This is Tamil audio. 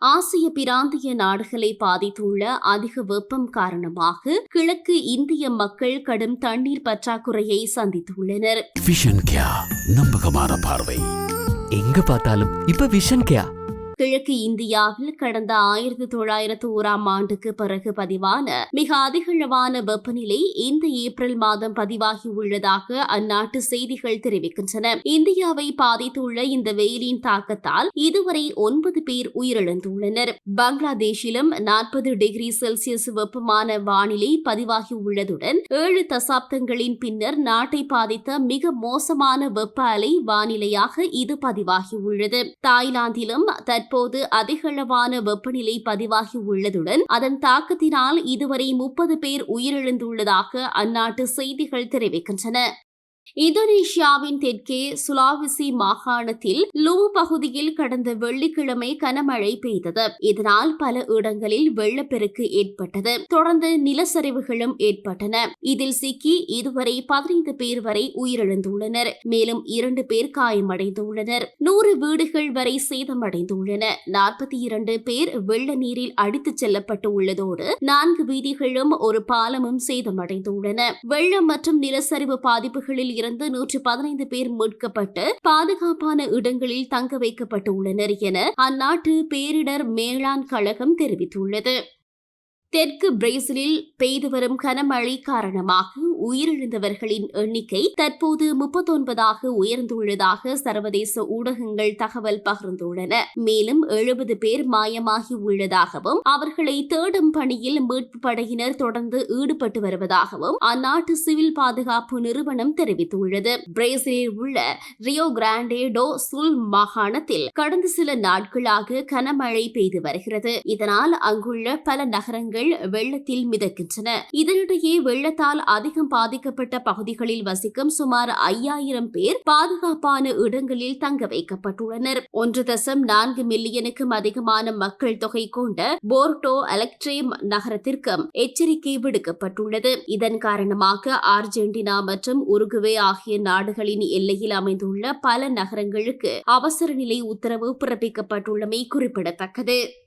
ஆசிய பிராந்திய நாடுகளை பாதித்துள்ள அதிக வெப்பம் காரணமாக கிழக்கு இந்திய மக்கள் கடும் தண்ணீர் பற்றாக்குறையை சந்தித்துள்ளனர். விஷன் கியா நம்பகமான பார்வை. எங்க பார்த்தாலும் இப்ப விஷன் கேயா கிழக்கு இந்தியாவில் கடந்த ஆயிரத்தி தொள்ளாயிரத்து ஓராம் ஆண்டுக்கு பிறகு பதிவான மிக அதிகளவான வெப்பநிலை இந்த ஏப்ரல் மாதம் பதிவாகியுள்ளதாக அந்நாட்டு செய்திகள் தெரிவிக்கின்றன. இந்தியாவை பாதித்துள்ள இந்த வெயிலின் தாக்கத்தால் இதுவரை ஒன்பது பேர் உயிரிழந்துள்ளனர். பங்களாதேஷிலும் நாற்பது டிகிரி செல்சியஸ் வெப்பமான வானிலை பதிவாகியுள்ளதுடன் ஏழு தசாப்தங்களின் பின்னர் நாட்டை பாதித்த மிக மோசமான வெப்ப அலை வானிலையாக இது பதிவாகியுள்ளது தாய்லாந்திலும் தற்போது அதிகளவான வெப்பநிலை பதிவாகி உள்ளதுடன் அதன் தாக்கத்தினால் இதுவரை முப்பது பேர் உயிரிழந்துள்ளதாக அந்நாட்டு செய்திகள் தெரிவிக்கின்றன. இந்தோனேஷியாவின் தெற்கே சுலாவிசி மாகாணத்தில் லூ பகுதியில் கடந்த வெள்ளிக்கிழமை கனமழை பெய்தது. இதனால் பல இடங்களில் வெள்ளப்பெருக்கு ஏற்பட்டது. தொடர்ந்து நிலச்சரிவுகளும் ஏற்பட்டன. இதில் சிக்கி இதுவரை பதினைந்து பேர் வரை உயிரிழந்துள்ளனர். மேலும் இரண்டு பேர் காயமடைந்துள்ளனர். நூறு வீடுகள் வரை சேதமடைந்துள்ளன. நாற்பத்தி இரண்டு பேர் வெள்ள நீரில் அடித்துச் செல்லப்பட்டு உள்ளதோடு நான்கு வீதிகளும் ஒரு பாலமும் சேதமடைந்துள்ளன. வெள்ளம் மற்றும் நிலச்சரிவு பாதிப்புகளில் இருந்து நூற்று பதினைந்து பேர் மீட்கப்பட்டு பாதுகாப்பான இடங்களில் தங்க வைக்கப்பட்டு உள்ளனர் என அந்நாட்டு பேரிடர் மேலாண் கழகம் தெரிவித்துள்ளது. தெற்கு பிரேசிலில் பெய்து வரும் கனமழை காரணமாக உயிரிழந்தவர்களின் எண்ணிக்கை தற்போது முப்பத்தொன்பதாக உயர்ந்துள்ளதாக சர்வதேச ஊடகங்கள் தகவல் பகிர்ந்துள்ளன. மேலும் எழுபது பேர் மாயமாகி உள்ளதாகவும் அவர்களை தேடும் பணியில் மீட்பு படையினர் தொடர்ந்து ஈடுபட்டு வருவதாகவும் அந்நாட்டு சிவில் பாதுகாப்பு நிறுவனம் தெரிவித்துள்ளது. பிரேசிலில் உள்ள ரியோ கிராண்டே டோ சுல் மாகாணத்தில் கடந்த சில நாட்களாக கனமழை பெய்து வருகிறது. இதனால் அங்குள்ள பல நகரங்கள் வெள்ளத்தில் மிதக்கின்றன. இதனிடையே வெள்ளத்தால் அதிகம் பாதிக்கப்பட்ட பகுதிகளில் வசிக்கும் சுமார் ஐயாயிரம் பேர் பாதுகாப்பான இடங்களில் தங்க வைக்கப்பட்டுள்ளனர். ஒன்று தசம் நான்கு மில்லியனுக்கும் அதிகமான மக்கள் தொகை கொண்ட போர்டோ அலெக்ட்ரேம் நகரத்திற்கும் எச்சரிக்கை விடுக்கப்பட்டுள்ளது. இதன் காரணமாக அர்ஜென்டினா மற்றும் உருகுவே ஆகிய நாடுகளின் எல்லையில் அமைந்துள்ள பல நகரங்களுக்கு அவசர நிலை உத்தரவு பிறப்பிக்கப்பட்டுள்ளமை குறிப்பிடத்தக்கது.